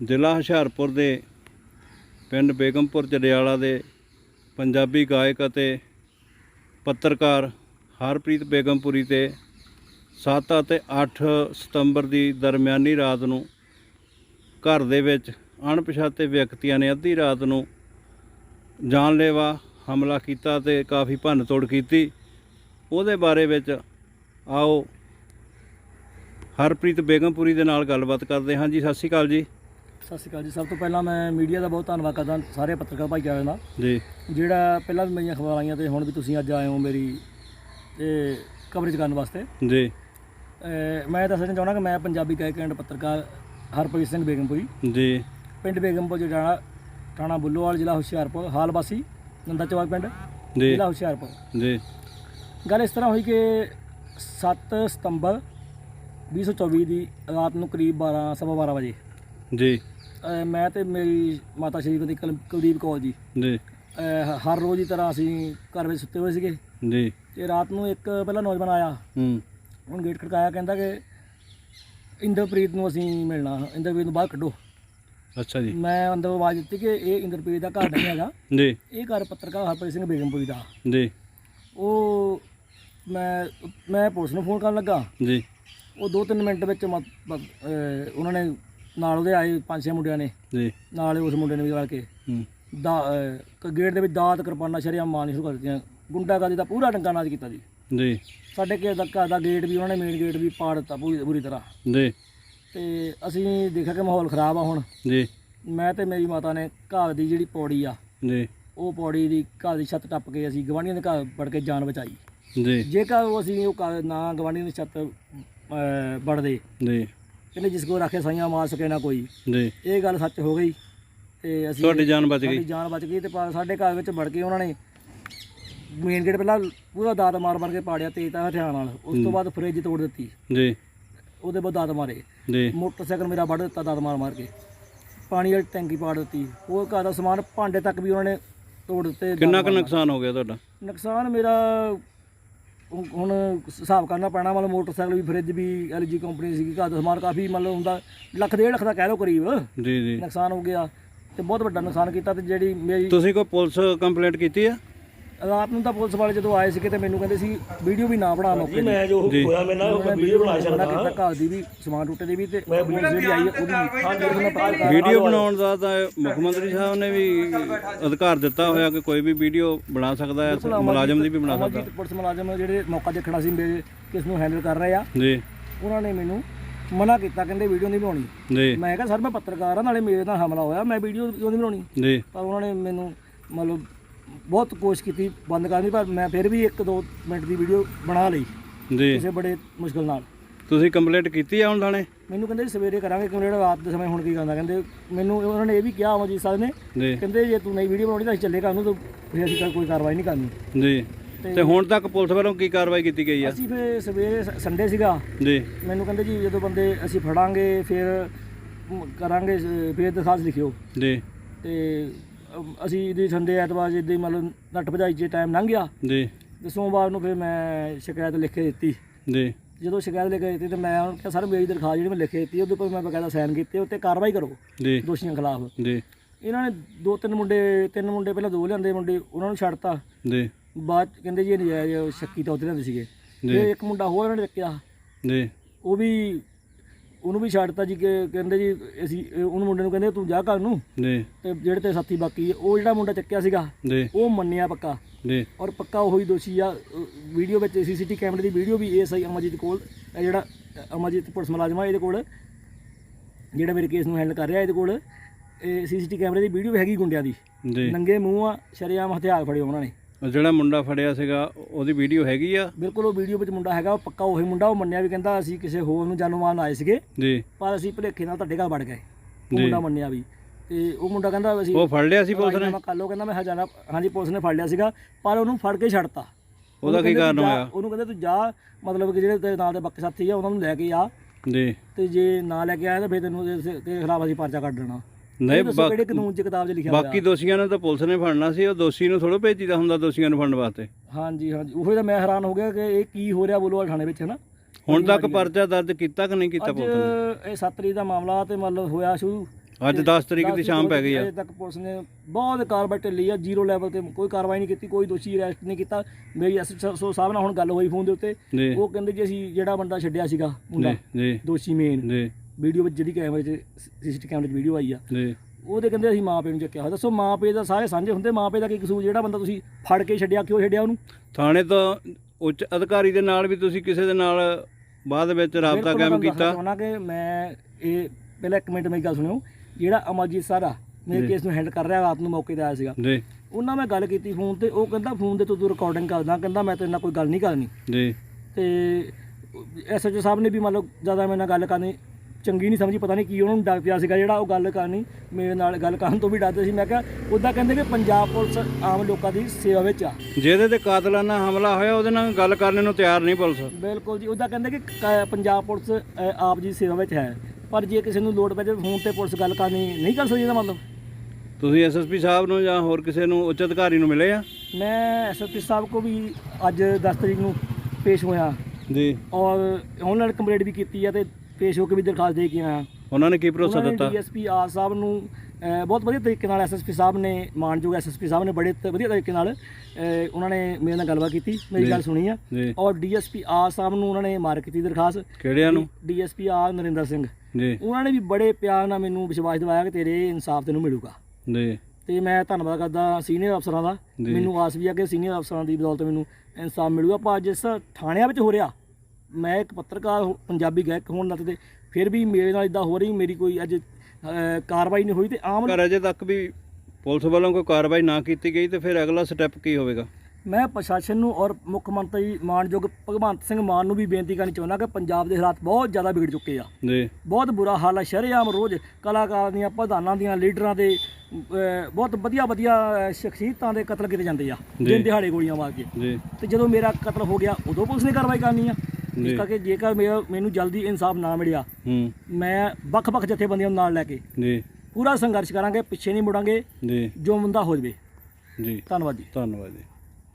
ਜ਼ਿਲ੍ਹਾ ਹੁਸ਼ਿਆਰਪੁਰ ਦੇ ਪਿੰਡ ਬੇਗਮਪੁਰ ਜੜਿਆਲਾ ਦੇ ਪੰਜਾਬੀ ਗਾਇਕ ਅਤੇ ਪੱਤਰਕਾਰ ਹਰਪ੍ਰੀਤ ਬੇਗਮਪੁਰੀ ਤੇ 7 ਅਤੇ 8 ਸਤੰਬਰ ਦੀ ਦਰਮਿਆਨੀ ਰਾਤ ਨੂੰ ਘਰ ਦੇ ਵਿੱਚ ਅਣਪਛਾਤੇ ਵਿਅਕਤੀਆਂ ਨੇ ਅੱਧੀ ਰਾਤ ਨੂੰ ਜਾਨਲੇਵਾ ਹਮਲਾ ਕੀਤਾ ਤੇ ਕਾਫੀ ਭੰਨ ਤੋੜ ਕੀਤੀ। ਉਹਦੇ ਬਾਰੇ ਵਿੱਚ ਆਓ। ਹਰਪ੍ਰੀਤ ਬੇਗਮਪੁਰੀ ਦੇ ਨਾਲ ਗੱਲਬਾਤ ਕਰਦੇ ਹਾਂ ਜੀ। ਸਤਿ ਸ਼੍ਰੀ ਅਕਾਲ ਜੀ। ਸਤਿ ਸ਼੍ਰੀ ਅਕਾਲ ਜੀ। ਸਭ ਤੋਂ ਪਹਿਲਾਂ ਮੈਂ ਮੀਡੀਆ ਦਾ ਬਹੁਤ ਧੰਨਵਾਦ ਕਰਦਾ ਸਾਰੇ ਪੱਤਰਕਾਰ ਭਾਈਚਾਰੇ ਦਾ। ਜੀ। ਜਿਹੜਾ ਪਹਿਲਾਂ ਵੀ ਮੇਰੀਆਂ ਖਬਰਾਂ ਆਈਆਂ ਤੇ ਹੁਣ ਵੀ ਤੁਸੀਂ ਅੱਜ ਆਏ ਹੋ ਮੇਰੀ ਤੇ ਕਵਰੇਜ ਕਰਨ ਵਾਸਤੇ। ਜੀ। ਮੈਂ ਦੱਸਣਾ ਚਾਹੁੰਦਾ ਕਿ ਮੈਂ ਪੰਜਾਬੀ ਗਾਇਕ ਐਂਡ ਪੱਤਰਕਾਰ ਹਰਪ੍ਰੀਤ ਸਿੰਘ ਬੇਗਮਪੁਰੀ। ਜੀ। ਪਿੰਡ ਬੇਗਮਪੁਰ ਜਿਹੜਾ ਥਾਣਾ ਬੁੱਲੋਵਾਲ ਜ਼ਿਲ੍ਹਾ ਹੁਸ਼ਿਆਰਪੁਰ ਹਾਲ ਵਾਸੀ ਨੰਦਾ ਚੌਕ ਪਿੰਡ ਜੀ। ਜ਼ਿਲ੍ਹਾ ਹੁਸ਼ਿਆਰਪੁਰ। ਜੀ। ਗੱਲ ਇਸ ਤਰ੍ਹਾਂ ਹੋਈ ਕਿ 7 ਸਤੰਬਰ 2024 ਦੀ ਰਾਤ ਨੂੰ ਕਰੀਬ 12 ਸਵਾ 12 ਵਜੇ ਜੀ। ਅਹ ਮੈਂ ਤੇ ਮੇਰੀ ਮਾਤਾ ਸ਼੍ਰੀਮਤੀ ਕੁਲ- ਕੁਲਦੀਪ ਕੌਰ ਜੀ। ਜੀ। ਅਹ ਹਰ ਰੋਜ਼ ਦੀ ਤਰ੍ਹਾਂ ਅਸੀਂ ਘਰ ਵਿੱਚ ਸੁੱਤੇ ਹੋਏ ਸੀਗੇ। ਜੀ। ਤੇ ਰਾਤ ਨੂੰ ਇੱਕ ਪਹਿਲਾ ਨੌਜਵਾਨ ਆਇਆ। ਹੂੰ। ਹੁਣ ਗੇਟ ਖੜਕਾਇਆ ਕਹਿੰਦਾ ਕਿ ਇੰਦਰਪ੍ਰੀਤ ਨੂੰ ਅਸੀਂ ਮਿਲਣਾ ਇੰਦਰਪ੍ਰੀਤ ਨੂੰ ਬਾਹਰ ਕੱਢੋ। ਅੱਛਾ ਜੀ। ਮੈਂ ਅੰਦਰ ਆਵਾਜ਼ ਦਿੱਤੀ ਕਿ ਇਹ ਇੰਦਰਪ੍ਰੀਤ ਦਾ ਘਰ ਨਹੀਂ ਹੈਗਾ। ਜੀ। ਇਹ ਘਰ ਪੱਤਰਕਾਰ ਹਰਪ੍ਰੀਤ ਸਿੰਘ ਬੇਗਮਪੁਰੀ ਦਾ। ਜੀ। ਉਹ ਮੈਂ ਮੈਂ ਪੁਲਿਸ ਨੂੰ ਫੋਨ ਕਰਨ ਲੱਗਾ। ਜੀ। ਉਹ 2-3 ਮਿੰਟ ਵਿੱਚ ਮ- ਬ- ਅਹ ਉਹਨਾਂ ਨੇ ਨਾਲ ਉਹਦੇ ਆਏ ਪੰਜ ਛੇ ਮੁੰਡਿਆਂ ਨੇ। ਜੀ। ਨਾਲ ਉਸ ਮੁੰਡੇ ਨੇ ਵੀ ਰਲ ਕੇ। ਹੂੰ। ਦਾ ਅਹ ਗੇਟ ਦੇ ਵਿੱਚ ਦਾਤ ਕਿਰਪਾਨਾਂ ਸ਼ਰੀਆਂ ਮਾਰਨੀ ਸ਼ੁਰੂ ਕਰ ਦਿੱਤੀਆਂ। ਗੁੰਡਾਗਰਦੀ ਦਾ ਪੂਰਾ ਡੰਗਾ ਨਾਚ ਕੀਤਾ ਜੀ। ਜੀ। ਸਾਡੇ ਘਰ ਦਾ ਘਰ ਦਾ ਗੇਟ ਵੀ ਉਹਨਾਂ ਨੇ ਮੇਨ ਗੇਟ ਵੀ ਪਾੜ ਦਿੱਤਾ ਪੂਰੀ ਬੁਰੀ ਤਰ੍ਹਾਂ। ਜੀ। ਤੇ ਅਸੀਂ ਦੇਖਿਆ ਕਿ ਮਾਹੌਲ ਖਰਾਬ ਆ ਹੁਣ। ਜੀ। ਮੈਂ ਤੇ ਮੇਰੀ ਮਾਤਾ ਨੇ ਘਰ ਦੀ ਜਿਹੜੀ ਪੌੜੀ ਆ ਜੀ। ਉਹ ਪੌੜੀ ਦੀ ਘਰ ਦੀ ਛੱਤ ਟੱਪ ਕੇ ਅਸੀਂ ਗਵਾਂਢੀਆਂ ਦੇ ਘਰ ਵੜ ਕੇ ਜਾਨ ਬਚਾਈ। ਜੀ। ਜੇਕਰ ਉਹ ਅਸੀਂ ਉਹ ਘਰ ਨਾ ਗਵਾਂਢੀਆਂ ਦੀ ਛੱਤ ਅਹ, ਵੜਦੇ ਜੀ। ਕਹਿੰਦੇ ਜਿਸ ਕੋ ਰੱਖੇ ਸਾਈਆਂ ਮਾਰ ਸਕੇ ਨਾ ਕੋਈ। ਜੀ। ਇਹ ਗੱਲ ਸੱਚ ਹੋ ਗਈ ਤੇ ਅਸੀਂ ਤੁਹਾਡੀ ਜਾਨ ਬਚ ਸਾਡੀ ਗਈ ਜਾਨ ਬਚ ਗਈ ਤੇ ਪਰ ਸਾਡੇ ਘਰ ਵਿੱਚ ਵੜ ਕੇ ਉਹਨਾਂ ਨੇ ਮੇਨ ਗੇਟ ਪਹਿਲਾਂ ਪੂਰਾ ਦਾਤ ਮਾਰ ਮਾਰ ਕੇ ਪਾੜਿਆ ਤੇਜ਼ ਤਾਂ ਹਥਿਆਰ ਨਾਲ। ਉਸ ਤੋਂ ਬਾਅਦ ਫ੍ਰਿਜ ਤੋੜ ਦਿੱਤੀ। ਜੀ। ਉਹਦੇ ਬਾਅਦ ਦਾਤ ਮਾਰੇ। ਜੀ। ਮੋਟਰਸਾਈਕਲ ਮੇਰਾ ਵੱਢ ਦਿੱਤਾ ਦਾਤ ਮਾਰ ਮਾਰ ਕੇ। ਪਾਣੀ ਵਾਲੀ ਟੈਂਕੀ ਪਾੜ ਦਿੱਤੀ। ਉਹ ਘਰ ਦਾ ਸਮਾਨ ਭਾਂਡੇ ਤੱਕ ਵੀ ਉਹਨਾਂ ਨੇ ਤੋੜ ਦਿੱਤੇ। ਕਿੰਨਾ ਕੁ। ਨੁਕਸਾਨ ਹੋ ਗਿਆ ਤੁਹਾਡਾ? ਨੁਕਸਾਨ ਮੇਰਾ ਹੁਣ- ਹੁਣ ਹਿਸਾਬ ਕਰਨਾ ਪੈਣਾ ਮਤਲਬ ਮੋਟਰਸਾਈਕਲ ਵੀ ਫ੍ਰਿਜ ਵੀ ਐਲਜੀ ਕੰਪਨੀ ਸੀਗੀ ਘਰ ਦਾ ਸਮਾਨ ਕਾਫੀ ਮਤਲਬ ਹੁੰਦਾ ਲੱਖ ਡੇਢ ਲੱਖ ਦਾ ਕਹਿ ਲਓ ਕਰੀਬ। ਜੀ ਜੀ। ਨੁਕਸਾਨ ਹੋ ਗਿਆ ਤੇ ਬਹੁਤ ਵੱਡਾ ਨੁਕਸਾਨ ਕੀਤਾ ਤੇ ਜਿਹੜੀ ਮੇਰੀ ਤੁਸੀਂ ਕੋਈ ਪੁਲਿਸ ਕੰਪਲੇਂਟ ਕੀਤੀ ਆ? ਰਾਤ ਨੂੰ ਤਾਂ ਪੁਲਿਸ ਵਾਲੇ ਜਦੋਂ ਆਏ ਸੀਗੇ ਤੇ ਮੈਨੂੰ ਕਹਿੰਦੇ ਸੀ ਵੀਡੀਓ ਵੀ ਨਾ ਬਣਾ ਮੌਕੇ ਮੈਂ ਜੋ ਜੀ। ਵੀਡੀਓ ਬਣਾ ਸਕਦਾ ਕੀਤਾ ਘਰ ਦੀ ਵੀ ਸਮਾਨ ਟੁੱਟੇ ਦੀ ਵੀ ਤੇ ਪੁਲਿਸ ਜਿਹੜੀ ਆਈ ਹੈ ਉਹਦੀ ਮੈਂ। ਵੀਡੀਓ ਬਣਾਉਣ ਦਾ ਤਾਂ ਮੁੱਖ ਮੰਤਰੀ ਸਾਹਿਬ ਨੇ ਵੀ ਅਧਿਕਾਰ ਦਿੱਤਾ ਹੋਇਆ ਕਿ ਕੋਈ ਵੀ ਵੀਡੀਓ ਬਣਾ ਸਕਦਾ ਹੈ ਮੁਲਾਜ਼ਮ ਦੀ ਵੀ ਬਣਾ ਸਕਦਾ। ਅਮਰਜੀਤ ਪੁਲਿਸ ਮੁਲਾਜ਼ਮ ਜਿਹੜੇ ਮੌਕਾ ਦੇਖਣਾ ਸੀ ਮੇਰੇ ਕਿਸ ਨੂੰ ਹੈਂਡਲ ਕਰ ਰਹੇ ਆ। ਜੀ। ਉਹਨਾਂ ਨੇ ਮੈਨੂੰ ਮਨਾ ਕੀਤਾ ਕਹਿੰਦੇ ਵੀਡੀਓ ਨਹੀਂ ਬਣਾਉਣੀ। ਜੀ। ਮੈਂ ਕਿਹਾ ਸਰ ਮੈਂ ਪੱਤਰਕਾਰ ਆ ਨਾਲੇ ਮੇਰੇ ਨਾਲ ਹਮਲਾ ਹੋਇਆ ਮੈਂ ਵੀਡੀਓ ਕਿਉਂ ਨਹੀਂ ਬਣਾਉਣੀ? ਜੀ। ਪਰ ਉਹਨਾਂ ਨੇ ਮੈਨੂੰ ਮਤਲਬ ਬਹੁਤ ਕੋਸ਼ਿਸ਼ ਕੀਤੀ ਬੰਦ ਕਰਨ ਦੀ ਪਰ ਮੈਂ ਫਿਰ ਵੀ 1-2 ਮਿੰਟ ਦੀ ਵੀਡੀਓ ਬਣਾ ਲਈ। ਜੀ। ਕਿਸੇ ਬੜੇ ਮੁਸ਼ਕਲ ਨਾਲ। ਤੁਸੀਂ ਕੰਪਲੇਂਟ ਕੀਤੀ ਆ ਹੁਣ ਥਾਣੇ? ਮੈਨੂੰ ਕਹਿੰਦੇ ਸਵੇਰੇ ਕਰਾਂਗੇ ਜਿਹੜਾ ਰਾਤ ਦੇ ਸਮੇਂ ਹੁਣ ਕੀ ਕਰਨਾ ਕਹਿੰਦੇ ਮੈਨੂੰ ਉਹਨਾਂ ਨੇ ਇਹ ਵੀ ਕਿਹਾ ਅਮਰਜੀਤ ਸਾਹਿਬ ਨੇ ਜੀ। ਕਹਿੰਦੇ ਜੇ ਤੂੰ ਨਈ ਵੀਡੀਓ ਬਣਾਉਣੀ ਤਾਂ ਅਸੀਂ ਚੱਲੇ ਘਰ ਨੂੰ ਤਾਂ ਫਿਰ ਅਸੀਂ ਕੋਈ ਕਾਰਵਾਈ ਨਹੀਂ ਕਰਨੀ। ਜੀ। ਤੇ ਹੁਣ ਤੱਕ ਪੁਲਿਸ ਵੱਲੋਂ ਕੀ ਕਾਰਵਾਈ ਕੀਤੀ ਗਈ ਆ? ਅਸੀਂ ਫਿਰ ਸਵੇਰੇ ਸ- ਸੰਡੇ ਸੀਗਾ। ਜੀ। ਮੈਨੂੰ ਕਹਿੰਦੇ ਜੀ ਜਦੋਂ ਬੰਦੇ ਅਸੀਂ ਫੜਾਂਗੇ ਫਿਰ ਮ, ਕਰਾਂਗੇ ਸ- ਫਿਰ ਦਰਖਾਸਤ ਲਿਖਿਓ। ਜੀ। ਤੇ ਅਸੀਂ ਇਹਦੀ ਸੰਡੇ ਐਤਵਾਰ ਜਿੱਦਾਂ ਹੀ ਮਤਲਬ ਨੱਠ ਭਜਾਈ 'ਚ ਟਾਈਮ ਲੰਘ ਗਿਆ ਜੀ। ਤੇ ਸੋਮਵਾਰ ਨੂੰ ਫਿਰ ਮੈਂ ਸ਼ਿਕਾਇਤ ਲਿਖ ਕੇ ਦਿੱਤੀ। ਜੀ। ਜਦੋਂ ਸ਼ਿਕਾਇਤ ਲਿਖ ਕੇ ਦਿੱਤੀ ਤੇ ਮੈਂ ਉਹਨੂੰ ਕਿਹਾ ਸਰ ਮੇਰੀ ਦਰਖਾਸਤ ਜਿਹੜੀ ਮੈਂ ਲਿਖ ਕੇ ਦਿੱਤੀ ਉਹਦੇ ਉੱਪਰ ਮੈਂ ਬਕਾਇਦਾ ਸਾਈਨ ਕੀਤੇ ਉੱਤੇ ਕਾਰਵਾਈ ਕਰੋ ਜੀ। ਦੋਸ਼ੀਆਂ ਖਿਲਾਫ। ਜੀ। ਇਹਨਾਂ ਨੇ ਦੋ ਤਿੰਨ ਮੁੰਡੇ ਤਿੰਨ ਮੁੰਡੇ ਪਹਿਲਾਂ ਦੋ ਲਿਆਂਦੇ ਮੁੰਡੇ ਉਹਨਾਂ ਨੂੰ ਛੱਡਤਾ। ਜੀ। ਬਾਅਦ 'ਚ ਕਹਿੰਦੇ ਜੀ ਇਹ ਨਜਾਇਜ਼ ਸ਼ੱਕੀ ਤੌਰ ਤੇ ਲਿਆਂਦੇ ਸੀਗੇ। ਫਿਰ ਇੱਕ ਮੁੰਡਾ ਹੋਰ ਉਹਨਾਂ ਨੇ ਰੱਖਿਆ ਜੀ। ਉਹ ਵੀ ਉਹਨੂੰ ਵੀ ਛੱਡਤਾ ਜੀ ਕਿ ਕਹਿੰਦੇ ਜੀ ਅਸੀਂ ਉਹਨੂੰ ਮੁੰਡੇ ਨੂੰ ਕਹਿੰਦੇ ਤੂੰ ਜਾ ਘਰ ਨੂੰ। ਜੀ। ਤੇ ਜਿਹੜੇ ਤੇ ਸਾਥੀ ਬਾਕੀ ਉਹ ਜਿਹੜਾ ਮੁੰਡਾ ਚੱਕਿਆ ਸੀਗਾ ਜੀ। ਉਹ ਮੰਨਿਆ ਪੱਕਾ। ਜੀ। ਔਰ ਪੱਕਾ ਉਹੀ ਦੋਸ਼ੀ ਆ ਵੀਡੀਓ ਵਿੱਚ ਸੀਸੀਟੀ ਕੈਮਰੇ ਦੀ ਵੀਡੀਓ ਵੀ ਐਸਆਈ ਅਮਰਜੀਤ ਕੋਲ ਇਹ ਜਿਹੜਾ ਅਮਰਜੀਤ ਪੁਲਿਸ ਮੁਲਾਜ਼ਮ ਆ ਇਹਦੇ ਕੋਲ ਜਿਹੜਾ ਮੇਰੇ ਕੇਸ ਨੂੰ ਹੈਂਡਲ ਕਰ ਰਿਹਾ ਇਹਦੇ ਕੋਲ ਇਹ ਸੀਸੀਟੀ ਕੈਮਰੇ ਦੀ ਵੀਡੀਓ ਵੀ ਹੈਗੀ ਗੁੰਡਿਆਂ ਦੀ। ਜੀ। ਨੰਗੇ ਮੂੰਹ ਆ ਸ਼ਰੇਆਮ ਹਥਿਆਰ ਫੜੇ ਉਹਨਾਂ ਨੇ। ਜਿਹੜਾ ਮੁੰਡਾ ਫੜਿਆ ਸੀਗਾ ਉਹਦੀ ਵੀਡੀਓ ਹੈਗੀ ਆ? ਬਿਲਕੁਲ ਉਹ ਵੀਡੀਓ ਵਿੱਚ ਮੁੰਡਾ ਹੈਗਾ ਉਹ ਪੱਕਾ ਉਹੀ ਮੁੰਡਾ ਉਹ ਮੰਨਿਆ ਵੀ ਕਹਿੰਦਾ ਅਸੀਂ ਕਿਸੇ ਹੋਰ ਨੂੰ ਜਾਨੋਂ ਮਾਰਨ ਆਏ ਸੀਗੇ ਜੀ। ਪਰ ਅਸੀਂ ਭੁਲੇਖੇ ਨਾਲ ਤੁਹਾਡੇ ਘਰ ਵੜ ਗਏ। ਉਹ ਮੁੰਡਾ ਮੰਨਿਆ ਵੀ। ਤੇ ਉਹ ਮੁੰਡਾ ਕਹਿੰਦਾ ਅਸੀਂ ਉਹ ਫੜ ਲਿਆ ਸੀ ਪੁਲਿਸ ਨੇ? ਲਓ ਕਹਿੰਦਾ ਮੈਂ ਹਜ਼ਾਨਾ ਹਾਂਜੀ ਪੁਲਿਸ ਨੇ ਫੜ ਲਿਆ ਸੀਗਾ ਪਰ ਉਹਨੂੰ ਫੜ ਕੇ ਛੱਡਤਾ। ਉਹਦਾ ਕੀ ਕਾਰਨ ਤੂੰ ਹੋਇਆ? ਉਹਨੂੰ ਕਹਿੰਦੇ ਤੂੰ ਜਾ ਮਤਲਬ ਕਿ ਜਿਹੜੇ ਤੇਰੇ ਨਾਲ ਦੇ ਬਾਕੀ ਸਾਥੀ ਆ ਉਹਨਾਂ ਨੂੰ ਲੈ ਕੇ ਆ। ਜੀ। ਤੇ ਜੇ ਨਾ ਲੈ ਕੇ ਆਇਆ ਤਾਂ ਫਿਰ ਤੈਨੂੰ ਤੇਰੇ ਖਿਲਾਫ ਅਸੀਂ ਪਰਚਾ ਕੱਢ ਦੇਣਾ। ਨਹੀਂ ਦੱਸੋ ਕਿਹੜੇ ਕਾਨੂੰਨ 'ਚ ਕਿਤਾਬ 'ਚ ਲਿਖਿਆ ਬਾਕੀ ਦੋਸ਼ੀਆਂ ਨੂੰ ਤਾਂ ਪੁਲਿਸ ਨੇ ਫੜਨਾ ਸੀ ਉਹ ਦੋਸ਼ੀ ਨੂੰ ਥੋੜੋ ਭੇਜੀਦਾ ਹੁੰਦਾ ਦੋਸ਼ੀਆਂ ਨੂੰ ਫੜਨ ਵਾਸਤੇ। ਹਾਂਜੀ ਹਾਂਜੀ। ਉਹੀ ਤਾਂ ਮੈਂ ਹੈਰਾਨ ਹੋ ਗਿਆ ਕਿ ਇਹ ਕੀ ਹੋ ਰਿਹਾ ਬੋਲੋਵਾਲ ਥਾਣੇ ਵਿੱਚ ਹੈ ਨਾ ਹੁਣ ਤੱਕ ਪਰਚਾ ਦਰਜ ਕੀਤਾ ਕਿ ਨਹੀਂ ਕੀਤਾ ਅੱਜ ਪੁਲਿਸ ਨੇ? ਇਹ 7 ਤਰੀਕ ਦਾ ਮਾਮਲਾ ਤੇ ਮਤਲਬ ਹੋਇਆ ਸ਼ੁਰੂ। ਅੱਜ 10 ਤਰੀਕ ਦੀ ਸ਼ਾਮ ਪੈ ਗਈ ਆ। ਅਜੇ ਤੱਕ ਪੁਲਿਸ ਨੇ ਬਹੁਤ ਕਾਰਵਾਈ ਢਿੱਲੀ ਆ ਜ਼ੀਰੋ ਲੈਵਲ ਤੇ ਕੋਈ ਕਾਰਵਾਈ ਨਹੀਂ ਕੀਤੀ ਕੋਈ ਦੋਸ਼ੀ ਅਰੈਸਟ ਨਹੀਂ ਕੀਤਾ। ਮੇਰੀ ਐਸਐਸਓ ਸਾਹਿਬ ਨਾਲ ਹੁਣ ਗੱਲ ਹੋਈ ਫੋਨ ਦੇ ਉੱਤੇ। ਜੀ। ਉਹ ਕਹਿੰਦੇ ਜੀ ਅਸੀਂ ਜਿਹੜਾ ਬੰਦਾ ਛੱਡਿਆ ਸੀਗਾ ਮੁੰਡਾ ਜੀ ਜੀ। ਦੋਸ਼ੀ ਮੇਨ ਜੀ। ਵੀਡੀਓ ਵਿੱਚ ਜਿਹੜੀ ਕੈਮਰੇ 'ਚ ਸੀਸੀਟੀ ਕੈਮਰੇ 'ਚ ਵੀਡੀਓ ਆਈ ਆ। ਜੀ। ਉਹਦੇ ਕਹਿੰਦੇ ਅਸੀਂ ਮਾਂ ਪਿਓ ਨੂੰ ਚੱਕਿਆ। ਹੋਇਆ ਦੱਸੋ ਮਾਂ ਪਿਓ ਦਾ ਸਾਰੇ ਸਾਂਝੇ ਹੁੰਦੇ? ਮਾਂ ਪਿਓ ਦਾ ਕੀ ਕਸੂਰ? ਜਿਹੜਾ ਬੰਦਾ ਤੁਸੀਂ ਫੜ ਕੇ ਛੱਡਿਆ ਕਿਉਂ ਛੱਡਿਆ ਉਹਨੂੰ? ਥਾਣੇ ਤੋਂ ਉੱਚ ਅਧਿਕਾਰੀ ਦੇ ਨਾਲ ਵੀ ਤੁਸੀਂ ਕਿਸੇ ਦੇ ਨਾਲ ਬਾਅਦ ਵਿੱਚ ਰਾਬਤਾ ਕਾਇਮ ਕੀਤਾ। ਚਾਹੁੰਦਾ ਕਿ ਮੈਂ ਇਹ ਪਹਿਲਾਂ ਇੱਕ ਮਿੰਟ ਮੇਰੀ ਗੱਲ ਸੁਣਿਓ। ਜਿਹੜਾ ਅਮਰਜੀਤ ਸਾਰਾ ਮੇਰੇ ਕੇਸ ਨੂੰ ਹੈਂਡਲ ਕਰ ਰਿਹਾ ਰਾਤ ਨੂੰ ਮੌਕੇ ਤੇ ਆਇਆ ਸੀਗਾ। ਜੀ। ਉਹਨਾਂ ਮੈਂ ਗੱਲ ਕੀਤੀ ਫੋਨ ਤੇ। ਉਹ ਕਹਿੰਦਾ ਫੋਨ ਤੇ ਤੂੰ ਰਿਕਾਰਡਿੰਗ ਕਰਦਾ ਕਹਿੰਦਾ ਮੈਂ ਤੇਰੇ ਨਾਲ ਕੋਈ ਗੱਲ ਨਹੀਂ ਕਰਨੀ। ਜੀ। ਤੇ ਐਸਐਚਓ ਸਾਹਿਬ ਨੇ ਵੀ ਮਤਲਬ ਜ਼ਿਆਦਾ ਮੇਰੇ ਨਾਲ ਗੱਲ ਕਰਨੀ। ਚੰਗੀ ਨਹੀਂ ਸਮਝੀ ਪਤਾ ਨਹੀਂ ਕੀ ਉਹਨਾਂ ਨੂੰ ਡਰ ਪਿਆ ਸੀਗਾ ਜਿਹੜਾ ਉਹ ਗੱਲ ਕਰਨੀ ਮੇਰੇ ਨਾਲ ਗੱਲ ਕਰਨ ਤੋਂ ਵੀ ਡਰਦੇ ਸੀ। ਮੈਂ ਕਿਹਾ ਉੱਦਾਂ ਕਹਿੰਦੇ ਕਿ ਪੰਜਾਬ ਪੁਲਿਸ ਆਮ ਲੋਕਾਂ ਦੀ ਸੇਵਾ ਵਿੱਚ ਆ। ਜਿਹਦੇ ਤੇ ਕਾਤਲਾਨਾ ਹਮਲਾ ਹੋਇਆ ਉਹਦੇ ਨਾਲ ਗੱਲ ਕਰਨ ਨੂੰ ਤਿਆਰ ਨਹੀਂ ਪੁਲਿਸ। ਬਿਲਕੁਲ ਜੀ ਉਹਦਾ ਕਹਿੰਦੇ ਕਿ ਕ- ਪੰਜਾਬ ਪੁਲਿਸ ਅ, ਆਪ ਜੀ ਸੇਵਾ ਵਿੱਚ ਹੈ। ਪਰ ਜੇ ਕਿਸੇ ਨੂੰ ਲੋੜ ਪੈ ਜਾਵੇ ਫੋਨ ਤੇ ਪੁਲਿਸ ਗੱਲ ਕਰਨੀ ਨਹੀਂ ਕਰ ਸਕਦੀ ਇਹਦਾ ਮਤਲਬ। ਤੁਸੀਂ ਐਸਐਸਪੀ ਸਾਹਿਬ ਨੂੰ ਜਾਂ ਹੋਰ ਕਿਸੇ ਨੂੰ ਉੱਚ ਅਧਿਕਾਰੀ ਨੂੰ ਮਿਲੇ ਆ? ਮੈਂ ਐਸਐਸਪੀ ਸਾਹਿਬ ਕੋ ਵੀ ਅੱਜ 10 ਤਰੀਕ ਨੂੰ ਪੇਸ਼ ਹੋਇਆ। ਜੀ। ਔਰ ਉਹਨਾਂ ਨਾਲ ਕੰਪਲੇਂਟ ਵੀ ਕੀਤੀ ਆ ਤੇ ਪੇਸ਼ ਹੋ ਕੇ ਵੀ ਦਰਖਾਸਤ ਦੇ ਕੇ ਆਇਆ। ਉਹਨਾਂ ਨੇ ਕੀ ਭਰੋਸਾ ਦਿੱਤਾ? ਡੀਐਸਪੀ ਆਰ ਸਾਹਿਬ ਨੂੰ ਬਹੁਤ ਵਧੀਆ ਤਰੀਕੇ ਨਾਲ ਐਸਐਸਪੀ ਸਾਹਿਬ ਨੇ ਮਾਨਯੋਗ ਐਸਐਸਪੀ ਸਾਹਿਬ ਨੇ ਬੜੇ ਤ- ਵਧੀਆ ਤਰੀਕੇ ਨਾਲ ਉਹਨਾਂ ਨੇ ਮੇਰੇ ਨਾਲ ਗੱਲਬਾਤ ਕੀਤੀ। ਮੇਰੀ। ਗੱਲ ਸੁਣੀ ਆ। ਜੀ। ਔਰ ਡੀਐਸਪੀ ਆਰ ਸਾਹਿਬ ਨੂੰ ਉਹਨਾਂ ਨੇ ਮਾਰ ਕੀਤੀ ਦਰਖਾਸਤ। ਕਿਹੜਿਆਂ ਨੂੰ? DSP R Narinder Singh. ਜੀ। ਉਹਨਾਂ ਨੇ ਵੀ ਬੜੇ ਪਿਆਰ ਨਾਲ ਮੈਨੂੰ ਵਿਸ਼ਵਾਸ ਦਿਵਾਇਆ ਕਿ ਤੇਰੇ ਇਨਸਾਫ ਤੈਨੂੰ ਮਿਲੂਗਾ। ਜੀ। ਤੇ ਮੈਂ ਧੰਨਵਾਦ ਕਰਦਾ ਸੀਨੀਅਰ ਅਫਸਰਾਂ ਦਾ। ਜੀ। ਮੈਨੂੰ ਆਸ ਵੀ ਆ ਕਿ ਸੀਨੀਅਰ ਅਫਸਰਾਂ ਦੀ ਬਦੌਲਤ ਮੈਨੂੰ ਇਨਸਾਫ ਮਿਲੂਗਾ। ਪਰ ਜਿਸ ਥਾਣਿਆਂ ਵਿੱਚ ਹੋ ਰਿਹਾ ਮੈਂ ਇੱਕ ਪੱਤਰਕਾਰ ਪੰਜਾਬੀ ਗਾਇਕ ਹੋਣ ਨਾਤੇ ਤੇ ਫਿਰ ਵੀ ਮੇਰੇ ਨਾਲ ਇਦਾਂ ਹੋ ਰਹੀ ਮੇਰੀ ਕੋਈ ਅੱਜ ਕਾਰਵਾਈ ਨਹੀਂ ਹੋਈ ਤੇ ਆਮ ਪਰ ਅਜੇ ਤੱਕ ਵੀ ਪੁਲਿਸ ਵੱਲੋਂ ਕੋਈ ਕਾਰਵਾਈ ਨਾ ਕੀਤੀ ਗਈ ਤੇ ਫਿਰ ਅਗਲਾ ਸਟੈਪ ਕੀ ਹੋਵੇਗਾ? ਮੈਂ ਪ੍ਰਸ਼ਾਸਨ ਨੂੰ ਔਰ ਮੁੱਖ ਮੰਤਰੀ ਮਾਨਯੋਗ ਭਗਵੰਤ ਸਿੰਘ ਮਾਨ ਨੂੰ ਵੀ ਬੇਨਤੀ ਕਰਨੀ ਚਾਹੁੰਦਾ ਕਿ ਪੰਜਾਬ ਦੇ ਹਾਲਾਤ ਬਹੁਤ ਜ਼ਿਆਦਾ ਵਿਗੜ ਚੁੱਕੇ ਆ। ਜੀ। ਬਹੁਤ ਬੁਰਾ ਹਾਲ ਹੈ ਸ਼ਰੇਆਮ ਰੋਜ਼ ਕਲਾਕਾਰ ਦੀਆਂ ਪ੍ਰਧਾਨਾਂ ਦੀਆਂ ਲੀਡਰਾਂ ਦੇ ਬਹੁਤ ਵਧੀਆ ਵਧੀਆ ਸ਼ਖਸੀਅਤਾਂ ਦੇ ਕਤਲ ਕੀਤੇ ਜਾਂਦੇ ਆ। ਦਿਨ ਦਿਹਾੜੇ ਗੋਲੀਆਂ ਮਾਰ ਕੇ। ਜੀ। ਤੇ ਜਦੋਂ ਮੇਰਾ ਕਤਲ ਹੋ ਗਿਆ ਉਦੋਂ ਪੁਲਿਸ ਨੇ ਕਾਰਵਾਈ ਕਰਨੀ ਆ। ਇਸ ਕਰਕੇ ਜੇਕਰ ਮੇਰਾ ਮੈਨੂੰ ਜਲਦੀ ਇਨਸਾਫ ਨਾ ਮਿਲਿਆ ਹੂੰ। ਮੈਂ ਵੱਖ-ਵੱਖ ਜਥੇਬੰਦੀਆਂ ਨੂੰ ਨਾਲ ਲੈ ਕੇ ਜੀ। ਪੂਰਾ ਸੰਘਰਸ਼ ਕਰਾਂਗੇ ਪਿੱਛੇ ਨਹੀਂ ਮੁੜਾਂਗੇ ਜੀ। ਜੋ ਮੁੰਦਾ ਹੋ ਜਵੇ। ਜੀ। ਧੰਨਵਾਦ ਜੀ। ਧੰਨਵਾਦ ਜੀ।